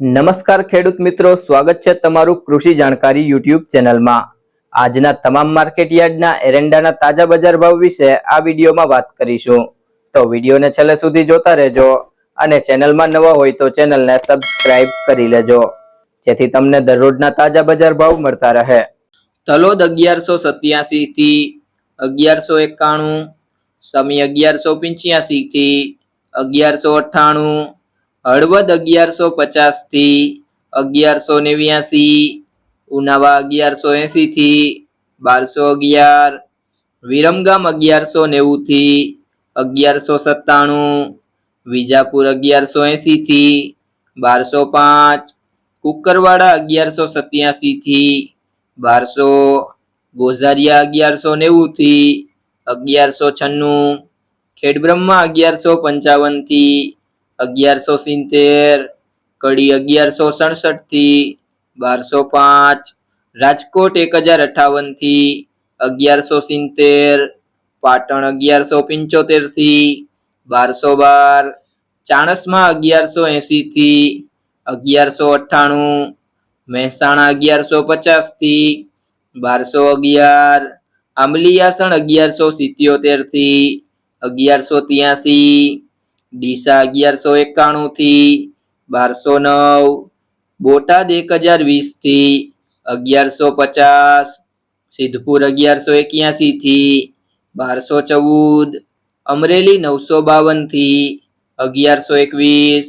નમસ્કાર ખેડૂત મિત્રો, સ્વાગત છે તમારું કૃષિ જાણકારી યુટ્યુબ ચેનલમાં. આજના તમામ માર્કેટ યાર્ડના એરંડાના તાજા બજાર ભાવ વિશે આ વિડીયોમાં વાત કરીશું. તો વિડીયોને છેલ્લે સુધી જોતા રહેજો અને ચેનલમાં નવા હોય તો ચેનલને સબસ્ક્રાઇબ કરી લેજો. જેથી તમને દરરોજના તાજા બજાર ભાવ મળતા રહે. તલોદ અગિયારસો સત્યાસી થી અગિયારસો એકાણું, સમી અગિયારસો પંચ્યાસી થી અગિયારસો અઠ્ઠાણું હળવદ અગિયારસો પચાસથી અગિયારસો નેવ્યાસી, ઉનાવા અગિયારસો એંસીથી બારસો અગિયાર, વિરમગામ અગિયારસો નેવુંથી અગિયારસો સત્તાણું, વિજાપુર અગિયારસો એંસીથી બારસો પાંચ, કુકરવાડા અગિયારસો સત્યાસીથી બારસો, ગોઝારિયા અગિયારસો નેવુંથી અગિયારસો છન્નું, ખેડબ્રહ્મા અગિયારસો પંચાવનથી અગિયારસો સિત્તેર, કડી અગિયારસો સડસઠથી બારસો પાંચ, રાજકોટ એક હજાર અઠાવન અગિયારસો સિત્તેર, પાટણ અગિયારસો પંચોતેરથી બારસો બાર, ચાણસમાં અગિયારસો એંસીથી અગિયારસો અઠ્ઠાણું, મહેસાણા અગિયારસો પચાસથી બારસો અગિયાર આંબલીયાસણ અગિયારસો સિત્યોતેરથી અગિયારસો ત્યાસી ડીસા અગિયારસો એકાણું થી બારસો નવ, બોટાદ એક હજાર વીસથી અગિયારસો પચાસ, સિદ્ધપુર અગિયારસો એક્યાસી થી બારસો ચૌદ, અમરેલી નવસો બાવનથી અગિયારસો એકવીસ,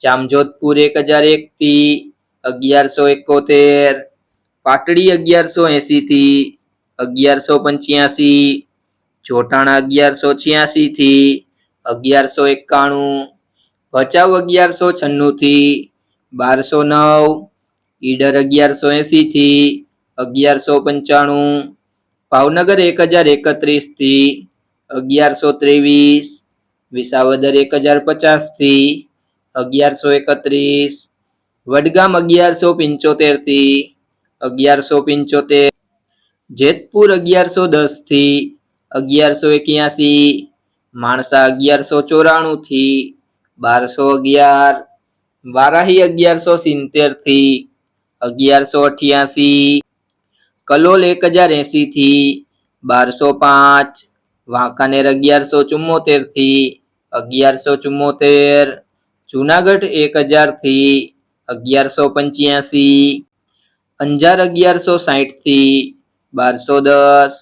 જામજોધપુર એક હજાર એક થી અગિયારસો એકોતેર, પાટડી અગિયારસો એંસી થી અગિયારસો પંચ્યાસી, જોટાણા અગિયારસો છ્યાસી થી અગિયારસો એકાણું, ભચાઉ અગિયારસો છન્નુંથી બારસો નવ, ઈડર અગિયારસો એંસીથી અગિયારસો પંચાણું, ભાવનગર એક હજાર એકત્રીસથી અગિયારસો ત્રેવીસ, વિસાવદર એક હજાર પચાસથી અગિયારસો એકત્રીસ, વડગામ અગિયારસો પંચોતેરથી અગિયારસો પંચોતેર, જેતપુર અગિયારસો દસથી અગિયારસો એક્યાસી માણસા અગિયારસો ચોરાણું થી બારસો અગિયાર, વારાહી અગિયારસો સિત્તેરથી અગિયારસો અઠ્યાસી, કલોલ એક હજાર એસી થી બારસો પાંચ, વાંકાનેર અગિયારસો ચુમ્મોતેરથી અગિયારસો ચુમ્મોતેર, જુનાગઢ એક હજારથી અગિયારસો પંચ્યાસી, અંજાર અગિયારસો સાહીઠથી બારસો દસ,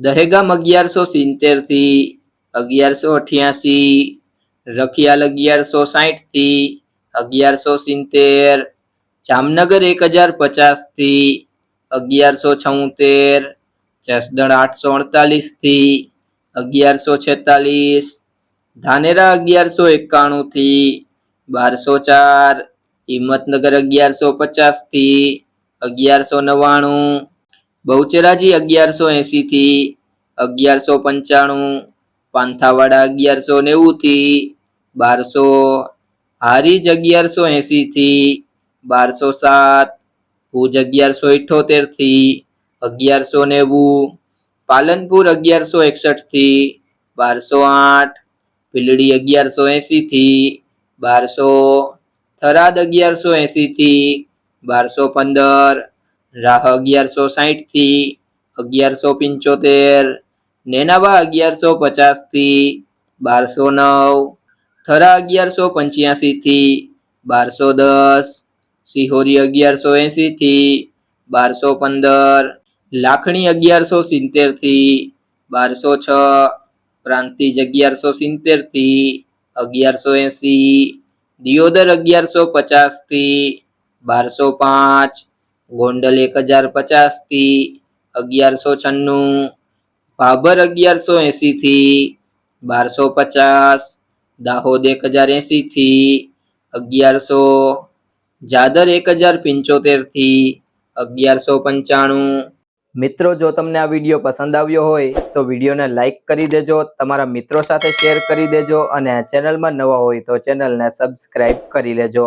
દહેગામ અગિયારસો સિત્તેરથી અગિયારસો અઠ્યાસી, રખિયાલ અગિયારસો સાહીઠથી અગિયારસો સિત્તેર, જામનગર એક હજાર પચાસથી અગિયારસો છોતેર, જસદણ આઠસો અડતાલીસથી અગિયારસો છેતાલીસ, ધાનેરા અગિયારસો એકાણુંથી બારસો ચાર, હિંમતનગર અગિયારસો પચાસથી અગિયારસો નવ્વાણું, બહુચરાજી અગિયારસો એંસીથી અગિયારસો પંચાણું પાંથાવાડા અગિયારસો નેવું થી બારસો હારીજ અગિયારસો એસી થી બારસો સાત, ભુજ અગિયારસો ઇઠોતેરથી અગિયારસો નેવું, પાલનપુર અગિયારસો એકસઠથી બારસો આઠ ભીલડી અગિયારસો એસી થી બારસો, થરાદ અગિયારસો એસી થી બારસો પંદર, રાહ અગિયારસો સાહીઠથી અગિયારસો પંચોતેર નેનાવા અગિયારસો પચાસથી બારસો નવ, થરા અગિયારસો પંચ્યાસીથી બારસો દસ, સિહોરી અગિયારસો એંસીથી બારસો પંદર, લાખણી અગિયારસો સિત્તેરથી બારસો છ, પ્રાંતિજ અગિયારસો સિત્તેરથી અગિયારસો એંસી દિયોદર અગિયારસો પચાસથી બારસો પાંચ, ગોંડલ એક હજાર પચાસથી અગિયારસો છન્નું ભાભર અગિયારસો એંસીથી બારસો પચાસ, દાહોદ એક હજાર એંસીથી અગિયારસો, જાદર એક હજાર પંચોતેરથી અગિયારસો પંચાણું. મિત્રો, જો તમને આ વીડિયો પસંદ આવ્યો હોય, તો વિડીયોને લાઇક કરી દેજો, તમારા મિત્રો સાથે શેર કરી દેજો અને ચેનલમાં નવા હોય તો ચેનલને સબસ્ક્રાઈબ કરી લેજો.